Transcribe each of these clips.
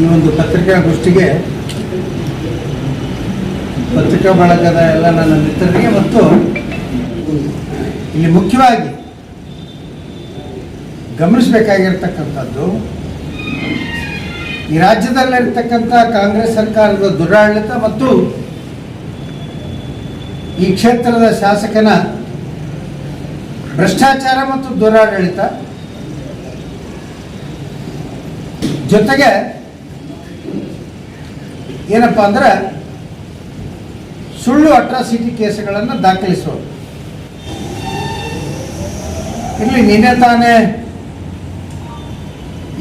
ಈ ಒಂದು ಪತ್ರಿಕಾಗೋಷ್ಠಿಗೆ ಪತ್ರಿಕಾ ಬಳಗದ ಎಲ್ಲ ನನ್ನ ಮಿತ್ರರಿಗೆ ಮತ್ತು ಇಲ್ಲಿ ಮುಖ್ಯವಾಗಿ ಗಮನಿಸಬೇಕಾಗಿರ್ತಕ್ಕಂಥದ್ದು, ಈ ರಾಜ್ಯದಲ್ಲಿರ್ತಕ್ಕಂಥ ಕಾಂಗ್ರೆಸ್ ಸರ್ಕಾರದ ದುರಾಡಳಿತ ಮತ್ತು ಈ ಕ್ಷೇತ್ರದ ಶಾಸಕನ ಭ್ರಷ್ಟಾಚಾರ ಮತ್ತು ದುರಾಡಳಿತ ಜೊತೆಗೆ ಏನಪ್ಪ ಅಂದ್ರೆ ಸುಳ್ಳು ಅಟ್ರಾಸಿಟಿ ಕೇಸುಗಳನ್ನು ದಾಖಲಿಸೋದು. ಇಲ್ಲಿ ನಿನ್ನೆ ತಾನೇ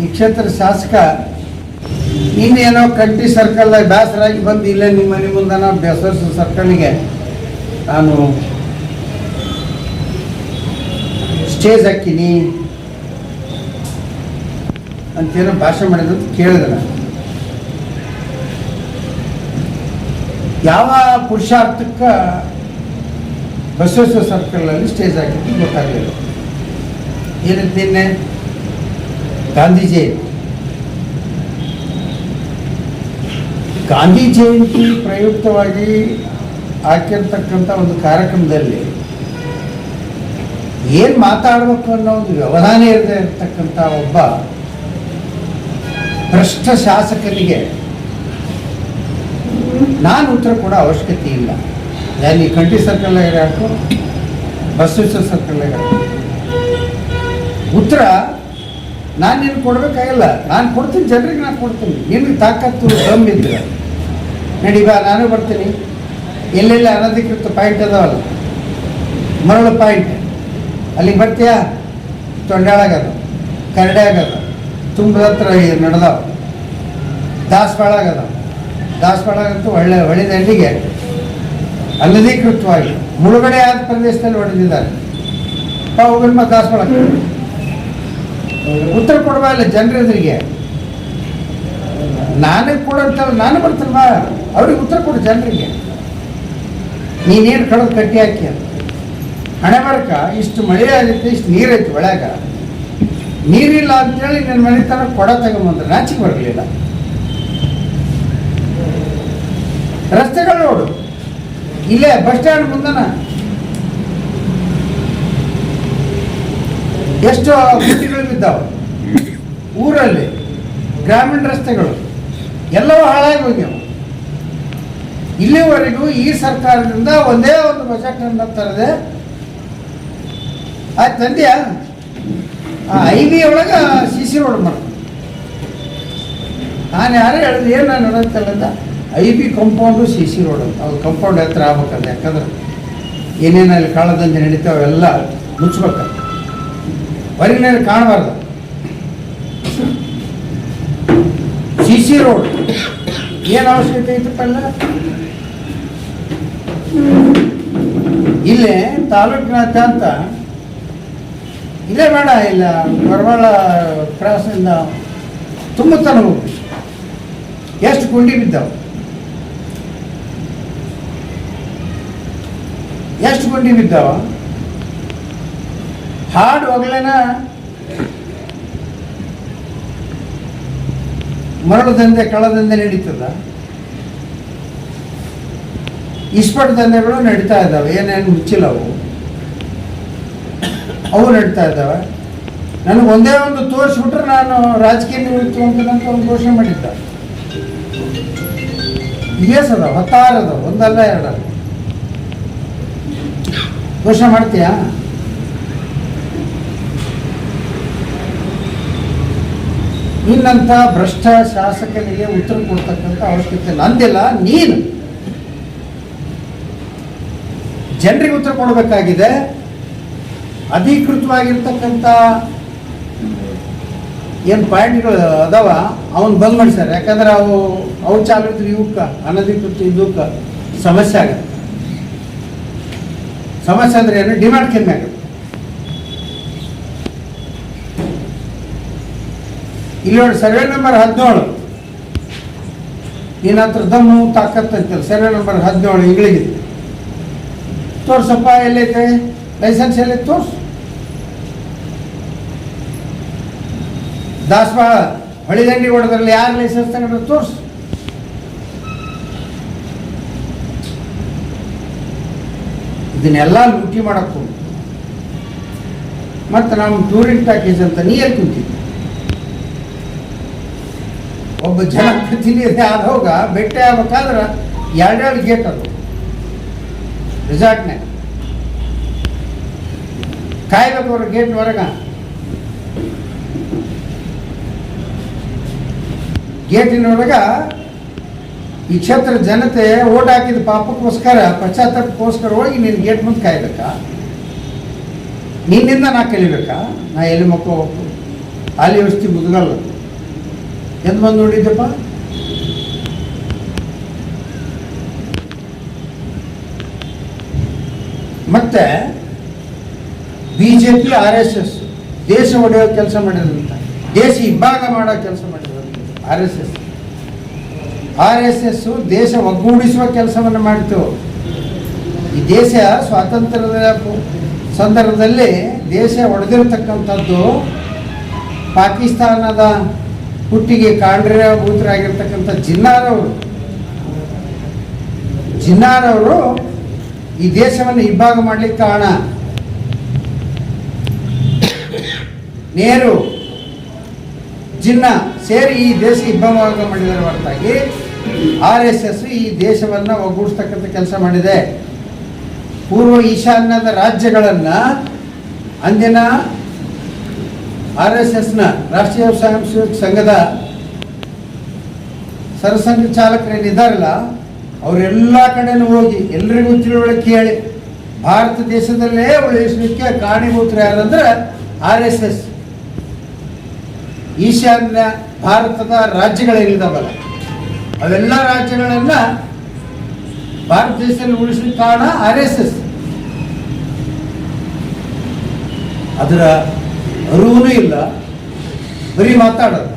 ಈ ಕ್ಷೇತ್ರದ ಶಾಸಕ ನೀನೇನೋ ಕಂಟಿ ಸರ್ಕಲ್ ಬೇಸರಾಗಿ ಬಂದು ಇಲ್ಲೇ ನಿಮ್ಮ ಮನೆ ಮುಂದೆ ನಾವು ಬೇಸರ ಸರ್ಕಲ್ಗೆ. ನಾನು ಸ್ಟೇಜ್ ಹಾಕಿನಿ ಅಂತೇನೋ ಭಾಷೆ ಮಾಡಿದಂತ ಕೇಳಿದೆ ನಾನು. ಯಾವ ಪುರುಷಾರ್ಥಕ್ಕ ಬಸವೇಶ್ವರ ಸರ್ಕಲಲ್ಲಿ ಸ್ಟೇಜ್ ಹಾಕಿದ್ದು ಗೊತ್ತಾಗಲಿಲ್ಲ. ಏನಂತೇನೆ ಗಾಂಧಿ ಜಯಂತಿ ಗಾಂಧಿ ಜಯಂತಿ ಪ್ರಯುಕ್ತವಾಗಿ ಹಾಕಿರ್ತಕ್ಕಂಥ ಒಂದು ಕಾರ್ಯಕ್ರಮದಲ್ಲಿ ಏನು ಮಾತಾಡಬೇಕು ಅನ್ನೋ ಒಂದು ವ್ಯವಧಾನ ಇರದೇ ಇರತಕ್ಕಂಥ ಒಬ್ಬ ಭ್ರಷ್ಟ ಶಾಸಕನಿಗೆ ನಾನು ಉತ್ತರ ಕೊಡೋ ಅವಶ್ಯಕತೆ ಇಲ್ಲ. ಯಾರು ಈ ಕಂಟಿ ಸರ್ಕಲ್ ಹಾಕು? ಬಸವೇಶ್ವರ ಸರ್ಕಲ್ ಹಾಕು? ಉತ್ತರ ನಾನು ನೀನು ಕೊಡಬೇಕಾಗಿಲ್ಲ. ನಾನು ಕೊಡ್ತೀನಿ, ಜನರಿಗೆ ನಾನು ಕೊಡ್ತೀನಿ. ನಿನಗೆ ತಾಕತ್ತು, ದಮ್ ಇದ್ರೆ. ನಡಿ ಬಾ, ನಾನು ಬರ್ತೀನಿ. ಎಲ್ಲೆಲ್ಲಿ ಅನಧಿಕೃತ ಪಾಯಿಂಟ್ ಅದಾವಲ್ಲ? ಮರಳು ಪಾಯಿಂಟ್ ಅಲ್ಲಿಗೆ ಬರ್ತೀಯಾ? ತೊಂಡಾಳಾಗದ ಆಗದ ತುಂಬದ ಹತ್ರ ನಡೆದಾವ. ದಾಸವಾಳಾಗದ ಅಂತೂ ಒಳ್ಳೆ ಹಳ್ಳಿಗೆ ಅನಧಿಕೃತವಾಗಿ ಮುಳುಗಡೆ ಆದ ಪ್ರದೇಶದಲ್ಲಿ ಹೊಡೆದಿದ್ದಾರೆ. ಹೋಗಮ್ಮ ದಾಸವಾಳ ಉತ್ತರ ಕೊಡಬಾ ಇಲ್ಲ ಜನರೆದುರಿಗೆ. ನಾನೇ ಕೊಡಂತಲ್ಲ, ನಾನು ಬರ್ತಲ್ವ? ಅವ್ರಿಗೆ ಉತ್ತರ ಕೊಡು ಜನರಿಗೆ. ನೀನೇನು ಕಡದು ಕಟ್ಟಿ ಹಾಕಿ ಹಣೆ ಬರಕ, ಇಷ್ಟು ಮಳೆ ಆಗುತ್ತೆ ಇಷ್ಟು ನೀರೈತೆ ಒಳಗ. ನೀರಿಲ್ಲ ಅಂತೇಳಿ ನನ್ನ ಮನೆ ತನಕ ಕೊಡ ತಗೊಂಬಂದ್ರೆ ನಾಚಿಕೆ ಬರಲಿಲ್ಲ ರಸ್ತೆಗಳು ನೋಡು ಇಲ್ಲೇ ಬಸ್ ಸ್ಟ್ಯಾಂಡ್ ಮುಂದನ? ಎಷ್ಟು ಬುಟ್ಟಿಗಳು ಬಿದ್ದಾವೆ. ಊರಲ್ಲಿ ಗ್ರಾಮೀಣ ರಸ್ತೆಗಳು ಎಲ್ಲವೂ ಹಾಳಾಗಿ ಹೋಗ್ಯಾವ. ಇಲ್ಲಿವರೆಗೂ ಈ ಸರ್ಕಾರದಿಂದ ಒಂದೇ ಒಂದು ಬಜೆಟ್ ಅನ್ನ ತರದೆ ಆಯ್ತು ತಂದೆಯ? ಐ ಬಿ ಒಳಗೆ ಸಿ ಸಿ ರೋಡ್ ಮಾಡ ನಾನು ಯಾರೇ ಹೇಳಿದೆ, ಏನು ನಾನು ನೋಡತ್ತಲ್ಲ I B compound C C road ಅಂತ. ಅವ್ರು ಕಂಪೌಂಡ್ ಹತ್ರ ಆಗ್ಬೇಕಂತ ಯಾಕಂದ್ರೆ ಏನೇನು ಅಲ್ಲಿ ಕಾಳದಂತೆ ನಡೀತಾವೆ ಅವೆಲ್ಲ ಮುಚ್ಚಬೇಕು ಹೊರಗಿನಲ್ಲಿ ಕಾಣಬಾರ್ದು. ಸಿ ಸಿ ರೋಡ್, ಏನು ಅವಶ್ಯಕತೆ ಐತಪ್ಪ ಅಲ್ಲ ಇಲ್ಲೇ ಅಂತ ಇಲ್ಲೇ ಬೇಡ, ಇಲ್ಲ ಬರವಾಳ ಕ್ರಾಸಿಂದ ತುಂಬ ಹೋಗಿ ಎಷ್ಟು ಗುಂಡಿ ಬಿದ್ದಾವೆ? ಎಷ್ಟು ಗುಂಡಿ ಬಿದ್ದಾವ ಹಾಡು ಹೋಗ್ಲೇನ? ಮರಳು ದಂಧೆ ಕಳದಂದೆ ನಡೀತದ? ಇಸ್ಪಟ್ ದಂಧೆಗಳು ನಡೀತಾ ಇದ್ದಾವೆ, ಏನೇನು ಮುಚ್ಚಿಲ್ಲ ಅವು. ಅವು ನಡೀತಾ ಇದ್ದಾವೆ. ನನಗೆ ಒಂದೇ ಒಂದು ತೋರಿಸ್ಬಿಟ್ರೆ ನಾನು ರಾಜಕೀಯ ನಿವೃತ್ತಿ ಅಂತ ಒಂದು ಘೋಷಣೆ ಮಾಡಿದ್ದ. ಎಸ್ ಅದಾವ, ಹತ್ತಾರು ಅದಾವ, ಒಂದಲ್ಲ ಎರಡಲ್ಲ. ಘೋಷಣೆ ಮಾಡ್ತೀಯಾ? ನಿನ್ನಂಥ ಭ್ರಷ್ಟ ಶಾಸಕನಿಗೆ ಉತ್ತರ ಕೊಡ್ತಕ್ಕಂಥ ಅವಶ್ಯಕತೆ ನಂದಿಲ್ಲ ನೀನು ಜನರಿಗೆ ಉತ್ತರ ಕೊಡಬೇಕಾಗಿದೆ. ಅಧಿಕೃತವಾಗಿರ್ತಕ್ಕಂಥ ಏನು ಪಾಯಿಂಟ್ಗಳು ಅದಾವ? ಅವನ್ ಬಂದ್ ಮಾಡಿಸ್ಯಾರ. ಯಾಕಂದ್ರೆ ಅವು ಅವು ಚಾಲು ಇದ್ರೆ ಅನಧಿಕೃತ ಇದಕ್ಕೆ ಸಮಸ್ಯೆ ಆಗತ್ತೆ. ಸಮಸ್ಯೆ ಅಂದ್ರೆ ಏನು ಡಿಮ್ಯಾಂಡ್ ಕಮ್ಮಿ ಆಗುತ್ತೆ. ಇಲ್ಲಿ ನೋಡಿ ಸರ್ವೆ ನಂಬರ್ ಹದಿನೇಳು. ನಿನ್ನ ಹತ್ರ ದಮ್ಮು ತಾಕತ್ ಅಂತಲ್ಲ ಸರ್ವೆ ನಂಬರ್ ಹದಿನೇಳು ಇಂಗ್ಳಿಗೆ ತೋರ್ಸಪ್ಪ ಎಲ್ಲೈತೆ ಲೈಸೆನ್ಸ್ ಎಲ್ಲೈತೆ ತೋರ್ಸು. ದಾಸವಾಳ ಹೊಳಿದಂಡಿ ಹೊಡೆದ್ರಲ್ಲಿ ಯಾರು ಲೈಸೆನ್ಸ್ ತಗೊಂಡ್ರೆ? ತೋರ್ಸು. ಇದನ್ನೆಲ್ಲ ಲೂಟಿ ಮಾಡಕ್ಕೆ ಮತ್ತು ನಾವು ಟೂರಿಂಗ್ ಪ್ಯಾಕೇಜ್ ಅಂತ ನೀ ಎಲ್ಲಿ ಕುಂತಿದ್ದೆ? ಒಬ್ಬ ಜನಪ್ರತಿನಿಧಿ ಆದವಾಗ ಭೇಟಿ ಆಗ್ಬೇಕಾದ್ರೆ ಎರಡೆರಡು ಗೇಟ್ ಅದು. ರೆಸಾರ್ಟ್ನಾಗ ಕಾಯ್ಬೇಕು ಅವ್ರ ಗೇಟ್ ಹೊರಗ. ಗೇಟಿನೊಳಗ ಈ ಕ್ಷೇತ್ರ ಜನತೆ ಓಟ್ ಹಾಕಿದ ಪಾಪಕ್ಕೋಸ್ಕರ, ಪಶ್ಚಾತ್ತಾಪಕ್ಕೋಸ್ಕರ ಹೋಗಿ ನೀನು ಗೇಟ್ ಮುಂದೆ ಕಾಯ್ಬೇಕಾ? ನಿನ್ನಿಂದ ನಾ ಕಲಿಬೇಕಾ? ನಾ ಎಲ್ಲಿ ಮಕ್ಕಳು ಹೋಗ್ಬೇಕು? ಅಲ್ಲಿ ವ್ಯವಸ್ಥೆ ಮುದುಗಲ್ಲ. ಎಂದ್ ಬಂದು ನೋಡಿದ್ದಪ್ಪ ಮತ್ತೆ B J P R S S ದೇಶ ಒಡೆಯೋ ಕೆಲಸ ಮಾಡಿದಂತ ದೇಶ ಇಬ್ಬಾಗ ಮಾಡೋ ಕೆಲಸ ಮಾಡಿದ್ರಂತ R S S R S S ದೇಶ ಒಗ್ಗೂಡಿಸುವ ಕೆಲಸವನ್ನು ಮಾಡಿತು. ಈ ದೇಶ ಸ್ವಾತಂತ್ರ್ಯದ ಸಂದರ್ಭದಲ್ಲಿ ದೇಶ ಒಡೆದಿರತಕ್ಕಂಥದ್ದು ಪಾಕಿಸ್ತಾನದ ಹುಟ್ಟಿಗೆ ಕಾಂಡ್ರೀಭೂತರಾಗಿರ್ತಕ್ಕಂಥ ಜಿನ್ನಾರವರು ಜಿನ್ನಾರವರು ಈ ದೇಶವನ್ನು ಇಬ್ಬಾಗ ಮಾಡಲಿಕ್ಕೆ ಕಾರಣ. ನೇರು ಜಿನ್ನ ಸೇರಿ ಈ ದೇಶ ಇಬ್ಬಾಗ ಮಾಡಿದರ ಹೊರತಾಗಿ ಆರ್ ಎಸ್ ಎಸ್ ಈ ದೇಶವನ್ನು ಒಗ್ಗೂಡಿಸ್ತಕ್ಕಂಥ ಕೆಲಸ ಮಾಡಿದೆ. ಪೂರ್ವ ಈಶಾನ್ಯದ ರಾಜ್ಯಗಳನ್ನು ಅಂದಿನ ಆರ್ ಎಸ್ ಎಸ್ನ ರಾಷ್ಟ್ರೀಯ ಸ್ವಯಂ ಸೇವಕ ಸಂಘದ ಸರಸಂಘ ಚಾಲಕರೇನಿದ್ದಾರಲ್ಲ ಅವರೆಲ್ಲ ಕಡೆನೂ ಹೋಗಿ ಎಲ್ರಿಗೂ ತಿಳುವಳಿಕೆ ಹೇಳಿ ಭಾರತ ದೇಶದಲ್ಲೇ ಉಳಿಸಲಿಕ್ಕೆ ಕಾರಣೀಭೂತರು ಯಾರಂದ್ರೆ ಆರ್ ಎಸ್ ಎಸ್ ಈಶಾನ್ಯ ಭಾರತದ ರಾಜ್ಯಗಳೇನಿದಾವಲ್ಲ ಅವೆಲ್ಲ ರಾಜ್ಯಗಳೆಲ್ಲ ಭಾರತ ದೇಶದಲ್ಲಿ ಉಳಿಸ್ಲಿಕ್ಕೆ ಕಾರಣ ಆರ್ ಎಸ್ ಎಸ್. ಅದರ ಅರಿವೂ ಇಲ್ಲ, ಬರೀ ಮಾತಾಡೋದು.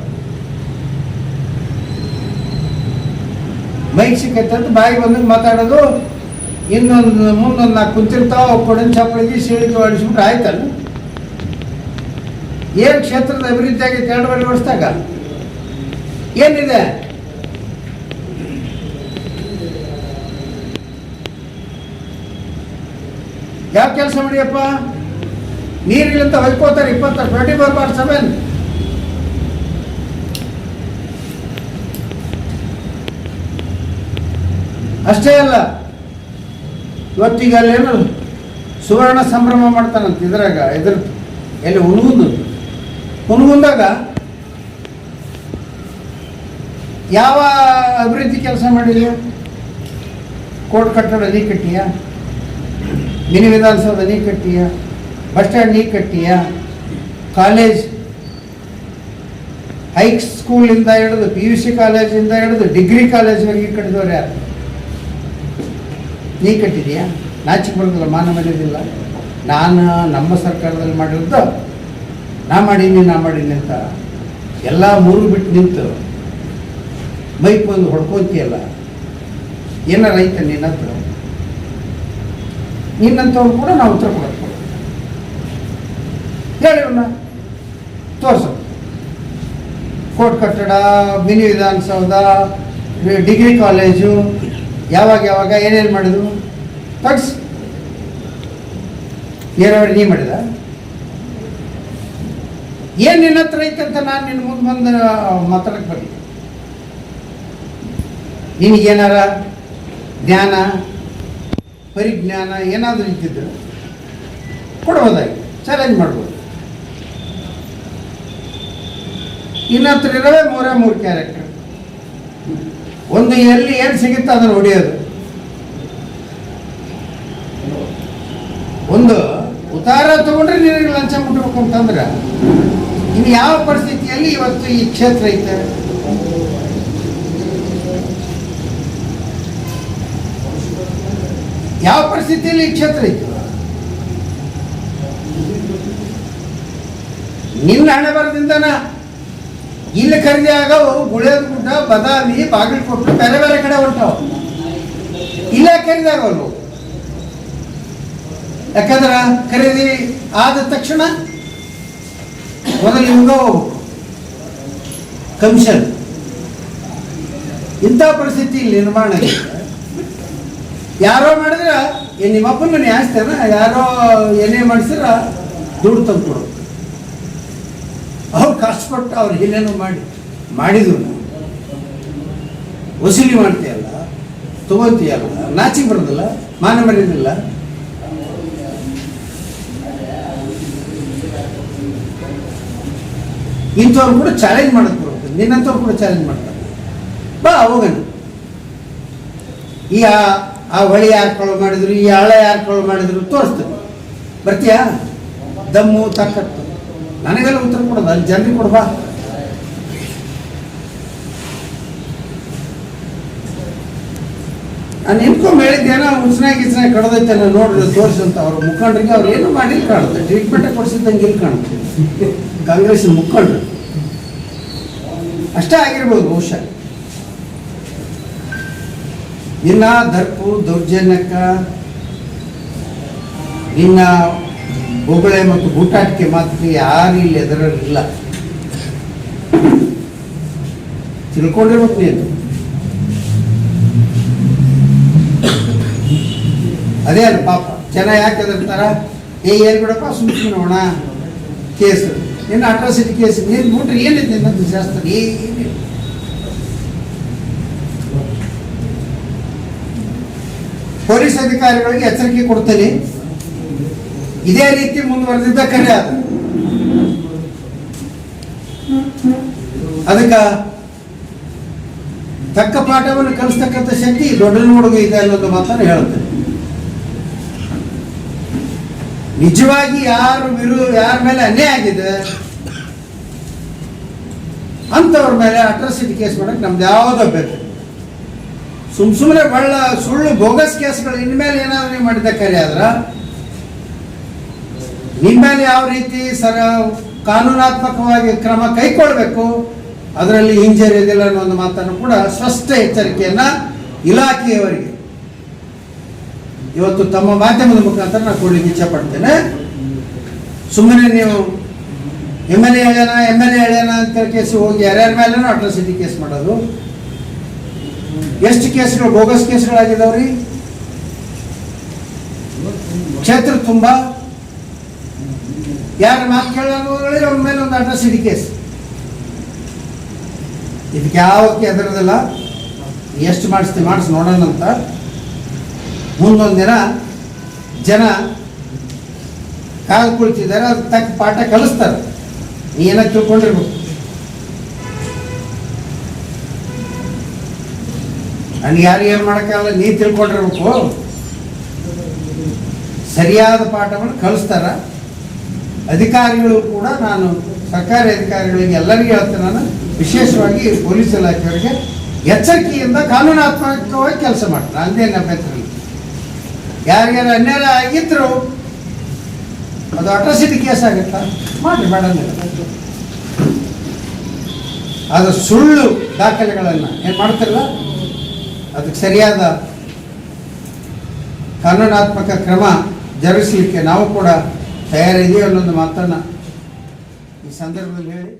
ಮೈಕ್ ಸಿಕ್ಕೈತೆ ಬಾಯಿ ಬಂದಂಗೆ ಮಾತಾಡೋದು, ಇನ್ನೊಂದು, ಮುಂದೊಂದು ನಾಲ್ಕು ಕುಂತಿರ್ತಾವ, ಕೊಡನ್ ಚಪ್ಪಳಿಗೆ ಸೀಳಿಗೆ ಹೊಡಿಸ್ಬಿಟ್ರೆ ಆಯ್ತಲ್ಲ? ಏನು ಕ್ಷೇತ್ರದ ಅಭಿವೃದ್ಧಿ ಆಗೈತೆ ಎರಡೂವರೆ ವರ್ಷದಾಗ? ಏನಿದೆ? ಯಾವ ಕೆಲಸ ಮಾಡಿಯಪ್ಪ? ನೀರಿಲ್ಲಂತ ಹೊಯ್ಕೋತಾರೆ ಇಪ್ಪತ್ತ ಟ್ವೆಂಟಿ ಫೋರ್ ಬಾರ್ ಸೆವೆನ್ ಅಷ್ಟೇ ಅಲ್ಲ ಇವತ್ತೀಗ ಅಲ್ಲೇನು ಸುವರ್ಣ ಸಂಭ್ರಮ ಮಾಡ್ತಾನಂತ ಇದ್ರಾಗ, ಇದ್ರ ಎಲ್ಲಿ ಹುಣಗುಂದು ಹುಣಗುಂದಾಗ ಯಾವ ಅಭಿವೃದ್ಧಿ ಕೆಲಸ ಮಾಡಿದ್ಯ? ಕೋರ್ಟ್ ಕಟ್ಟಡ, ನೀ ಕಟ್ಟಿಯ? ಮಿನಿ ವಿಧಾನಸೌಧ ನೀ ಕಟ್ಟಿಯ? ಬಸ್ ಸ್ಟ್ಯಾಂಡ್ ನೀ ಕಟ್ಟಿಯ? ಕಾಲೇಜ್? ಹೈ ಸ್ಕೂಲಿಂದ ಹಿಡಿದು ಪಿ ಯು ಸಿ ಕಾಲೇಜಿಂದ ಹಿಡಿದು ಡಿಗ್ರಿ ಕಾಲೇಜ್ವರೆಗೆ ಕಟ್ಟಿದವ್ರು ಯಾರು? ನೀ ಕಟ್ಟಿದೀಯಾ? ನಾಚಿಕೆ ಬರೋದಿಲ್ಲ ಮಾನ ಮರ್ಯಾದಿಲ್ಲ ನಾನು ನಮ್ಮ ಸರ್ಕಾರದಲ್ಲಿ ಮಾಡಿರೋದು ನಾ ಮಾಡೀನಿ ನಾ ಮಾಡೀನಿ ಅಂತ ಎಲ್ಲ ಮೂರು ಬಿಟ್ಟು ನಿಂತು ಮೈಕ್ ಒಂದು ಹೊಡ್ಕೊತೀಯಲ್ಲ? ಏನಾರ ಐತೆ ನಿನ್ನ ಹತ್ರ ನಿನ್ನಂಥವ್ರು ಕೂಡ ನಾವು ಉತ್ತರ ಕೊಡಕ್ಕೆ ಹೇಳಿವನ್ನ ತೋರ್ಸು. ಕೋರ್ಟ್ ಕಟ್ಟಡ, ಮಿನಿ ವಿಧಾನಸೌಧ, ಡಿಗ್ರಿ ಕಾಲೇಜು, ಯಾವಾಗ ಯಾವಾಗ, ಏನೇನು ಮಾಡಿದ್ರು? ತಗ್ಸ್ ಏನಾದ್ರು ನೀ ಮಾಡಿದ? ಏನು ನಿನ್ನ ಹತ್ರ ಅಂತ ನಾನು ನಿನ್ನ ಮುಂದೆ ಬಂದು ಮಾತಾಡಕ್ಕೆ ಬರಲಿ. ನಿನಗೇನಾರ ಜ್ಞಾನ? ಪರಿಜ್ಞಾನ ಏನಾದರೂ ಇದ್ದಿದ್ದು ಕೊಡ್ಬೋದಾಗಿ ಚಾಲೆಂಜ್ ಮಾಡ್ಬೋದು. ಇನ್ನತ್ರ ಇರೋದೇ ಮೂರೇ ಮೂರು ಕ್ಯಾರೆಕ್ಟರ್ ಒಂದು ಎಲ್ಲಿ ಏನು ಸಿಗುತ್ತೋ ಅದನ್ನು ಹೊಡೆಯೋದು. ಒಂದು ಉತ್ತಾರ ತಗೊಂಡ್ರೆ ನಿನಗೆ ಲಂಚ ಮುಟ್ಬೇಕು ಅಂತಂದ್ರೆ, ಇನ್ನು ಯಾವ ಪರಿಸ್ಥಿತಿಯಲ್ಲಿ ಇವತ್ತು ಈ ಕ್ಷೇತ್ರ ಐತೆ? ಯಾವ ಪರಿಸ್ಥಿತಿಯಲ್ಲಿ ಈ ಕ್ಷೇತ್ರ ಇತ್ತು? ನಿನ್ನ ಹಣೆ ಬರದಿಂದನ ಇಲ್ಲಿ ಖರೀದಿ ಆಗವು ಗುಳೇದ ಗುಡ್ಡ, ಬದಾಮಿ, ಬಾಗಲಕೋಟೆ, ಬೇರೆ ಬೇರೆ ಕಡೆ ಹೊಂಟಾವ ಇಲ್ಲ ಖರೀದಿ ಆಗಲ್ವು. ಯಾಕಂದ್ರೆ ಖರೀದಿ ಆದ ತಕ್ಷಣ ಮೊದಲು ಹೋಗ್ಬೇಕು ಕಮಿಷನ್. ಇಂಥ ಪರಿಸ್ಥಿತಿ ನಿರ್ಮಾಣ ಆಗಿದೆ. ಯಾರೋ ಮಾಡಿದ್ರೆ ನಿಮ್ಮ ಅಪ್ಪನ ನ್ಯಾಯಿಸ್ತಾನ ಯಾರೋ ಏನೇ ಮಾಡಿಸಿದ್ರ ದುಡ್ಡು ತಂದು ಕೊಡು. ಅವ್ರು ಕಷ್ಟಪಟ್ಟು ಅವ್ರು ಏನೇನೋ ಮಾಡಿ, ಮಾಡಿದ್ರು. ವಸೂಲಿ ಮಾಡ್ತೀಯಲ್ಲ ತಗೊಂತೀಯಲ್ಲ ನಾಚಿಗೆ ಬರೋದಿಲ್ಲ, ಮಾನ ಮರ್ಯಾದಿಲ್ಲ. ಇಂಥವ್ರು ಕೂಡ ಚಾಲೆಂಜ್ ಮಾಡಕ್ ಬರುತ್ತೆ. ನಿನ್ನಂಥವ್ರು ಕೂಡ ಚಾಲೆಂಜ್ ಮಾಡ್ತಾರೆ. ಬಾ, ಹೋಗೋಣ. ಈ ಆ- ಹೊಳೆ ಯಾರು ಮಾಡಿದ್ರು, ಈ ಹಳೆ ಯಾರು ಮಾಡಿದ್ರು ತೋರಿಸ್ತೀನಿ ಬರ್ತೀಯಾ? ದಮ್ಮು ತಕ್ಕತ್ತು ನನಗೆಲ್ಲ ಉತ್ತರ ಕೊಡೋದು, ಅಲ್ಲಿ ಜನರಿಗೆ ಕೊಡ್ಬಾ ನಾನು ನಿಮ್ಕೊಂಡ್ ಹೇಳಿದ್ದೇನೋ ಉಸ್ನಾಗ ಗಿಸ್ನಾಗ ಕಡ್ದೈತೆ ನೋಡ್ರಿ ತೋರಿಸಂತ ಅವ್ರ. ಮುಖಂಡ್ರಿಗೆ ಅವ್ರು ಏನು ಮಾಡಿಲ್ಲ ಕಾಣುತ್ತೆ. ಟ್ರೀಟ್ಮೆಂಟ್ ಕೊಡಿಸಿದ್ದಂಗೆ ಇಲ್ಲಿ ಕಾಣುತ್ತೆ. ಕಾಂಗ್ರೆಸ್ ಮುಖಂಡರು. ಅಷ್ಟೇ ಆಗಿರ್ಬೋದು ಬಹುಶಃ. ನಿನ್ನ ದರ್ಪು ದೌರ್ಜನ್ಯಕ್ಕ, ನಿನ್ನ ಬೊಗಳೆ ಮತ್ತು ಬೂಟಾಟಿಕೆ ಮಾತ್ರ ಯಾರು ಇಲ್ಲಿ ಎದುರಿಲ್ಲ ತಿಳ್ಕೊಂಡಿರ್ಬೇಕು ನೀನು. ಅದೇ ಅಲ್ಲ ಪಾಪ, ಜನ ಯಾಕೆ ಹೆದರ್ತಾರ ಏ, ಏನು ಬಿಡಪ್ಪ ಸುಮ್ಮನೆ ನೋಡೋಣ ಕೇಸ್. ನಿನ್ನ ಅಟ್ರಾಸಿಟಿ ಕೇಸ್. ನೀನು ಬಿಟ್ರೆ ಏನಿದೆ ನಿನ್ನದು ಶಾಸ್ತ್ರ? ಏನಿಲ್ಲ. ಪೊಲೀಸ್ ಅಧಿಕಾರಿಗಳಿಗೆ ಎಚ್ಚರಿಕೆ ಕೊಡ್ತೇನೆ. ಇದೇ ರೀತಿ ಮುಂದುವರೆದಿದ್ದ ಕರೆ ಅದು. ಅದಕ್ಕ ತಕ್ಕ ಪಾಠವನ್ನು ಕಲಿಸ್ತಕ್ಕಂಥ ಶಕ್ತಿ ದೊಡ್ಡ ಹುಡುಗ ಇದೆ ಅನ್ನೋದು ಮಾತನ್ನು ಹೇಳುತ್ತೇನೆ. ನಿಜವಾಗಿ ಯಾರು ವಿರು, ಯಾರ ಮೇಲೆ ಅನ್ಯಾಯ ಆಗಿದೆ ಅಂತವ್ರ ಮೇಲೆ ಅಟ್ರಾಸಿಟಿ ಕೇಸ್ ಮಾಡಕ್ಕೆ ನಮ್ದು ಯಾವುದೋ ಬೇಕು ಸುಮ್ ಸುಮ್ಮನೆ ಬಹಳ ಸುಳ್ಳು ಬೋಗಸ್ ಕೇಸ್ಗಳು ಇನ್ಮೇಲೆ ಏನಾದ್ರು ನೀವು ಮಾಡಿದ ಕರೆ ಆದ್ರ? ನಿಮ್ಮ ಮೇಲೆ ಯಾವ ರೀತಿ ಸರ ಕಾನೂನಾತ್ಮಕವಾಗಿ ಕ್ರಮ ಕೈಕೊಳ್ಬೇಕು? ಅದರಲ್ಲಿ ಹಿಂಜರಿಯೋದಿಲ್ಲ ಅನ್ನೋ ಒಂದು ಮಾತನ್ನು ಕೂಡ ಸ್ಪಷ್ಟ ಎಚ್ಚರಿಕೆಯನ್ನ ಇಲಾಖೆಯವರಿಗೆ ಇವತ್ತು ತಮ್ಮ ಮಾಧ್ಯಮದ ಮುಖಾಂತರ ನಾನು ಕೊಡ್ಲಿಕ್ಕೆ ಇಚ್ಛೆ ಪಡ್ತೇನೆ. ಸುಮ್ಮನೆ ನೀವು ಎಂ ಎಲ್ ಎ ಹೇಳ್ಯಾನ ಎಂ ಎಲ್ ಎ ಹೇಳ್ಯಾನ ಅಂತ ಕೇಸ್ ಹೋಗಿ ಯಾರ್ಯಾರ ಮೇಲೆ ಅಟ್ರಾಸಿಟಿ ಕೇಸ್ ಮಾಡೋದು. ಎಷ್ಟು ಕೇಸ್ಗಳು ಬೋಗಸ್ ಕೇಸ್ಗಳಾಗಿದಾವ್ರಿ ಕ್ಷೇತ್ರ ತುಂಬ. ಯಾರ ಮಾತು ಕೇಳಿ ಅವ್ರ ಮೇಲೆ ಒಂದು ಇಡಿ ಕೇಸ್. ಇದಕ್ಕೆ ಯಾವ ಹೆದರೋದಿಲ್ಲ ಎಷ್ಟು ಮಾಡಿಸ್ತೀವಿ ಮಾಡಿಸಿ ನೋಡೋಣ ಅಂತ. ಮುಂದೊಂದು ದಿನ ಜನ ಕಾದು ಕುಳಿತಿದ್ದಾರೆ ಅದಕ್ಕೆ ತಕ್ಕ ಪಾಠ ಕಲಿಸ್ತಾರೆ. ನೀ ಏನೋ ತಿಳ್ಕೊಂಡಿರ್ಬೇಕು. ನನಗೆ ಯಾರು ಏನು ಮಾಡೋಕ್ಕಾಗಲ್ಲ ನೀ ತಿಳ್ಕೊಂಡಿರ್ಬೇಕು. ಸರಿಯಾದ ಪಾಠವನ್ನು ಕಲಿಸ್ತಾರ. ಅಧಿಕಾರಿಗಳು ಕೂಡ ನಾನು, ಸರ್ಕಾರಿ ಅಧಿಕಾರಿಗಳಿಗೆ ಎಲ್ಲರಿಗೂ ಹೇಳ್ತೇನೆ ನಾನು, ವಿಶೇಷವಾಗಿ ಪೊಲೀಸ್ ಇಲಾಖೆಯವರಿಗೆ ಎಚ್ಚರಿಕೆಯಿಂದ ಕಾನೂನಾತ್ಮಕವಾಗಿ ಕೆಲಸ ಮಾಡ್ತಾರೆ. ಅಂದೇನು ಅಭ್ಯಂತರ ಯಾರಿಗಾರ ಅನ್ಯಾಯ ಆಗಿದ್ರು ಅದು ಅಟ್ರಾಸಿಟಿ ಕೇಸ್ ಆಗುತ್ತಾ? ಮಾಡಿ ಮೇಡಮ್ ಅದು ಸುಳ್ಳು ದಾಖಲೆಗಳನ್ನು ಏನು ಮಾಡ್ತಿರಲ್ಲ? ಅದಕ್ಕೆ ಸರಿಯಾದ ಕಾನೂನಾತ್ಮಕ ಕ್ರಮ ಜರುಗಿಸಲಿಕ್ಕೆ ನಾವು ಕೂಡ ತಯಾರಿದೆಯೋ ಅನ್ನೋದು ಮಾತನ್ನು ಈ ಸಂದರ್ಭದಲ್ಲಿ ಹೇಳಿ.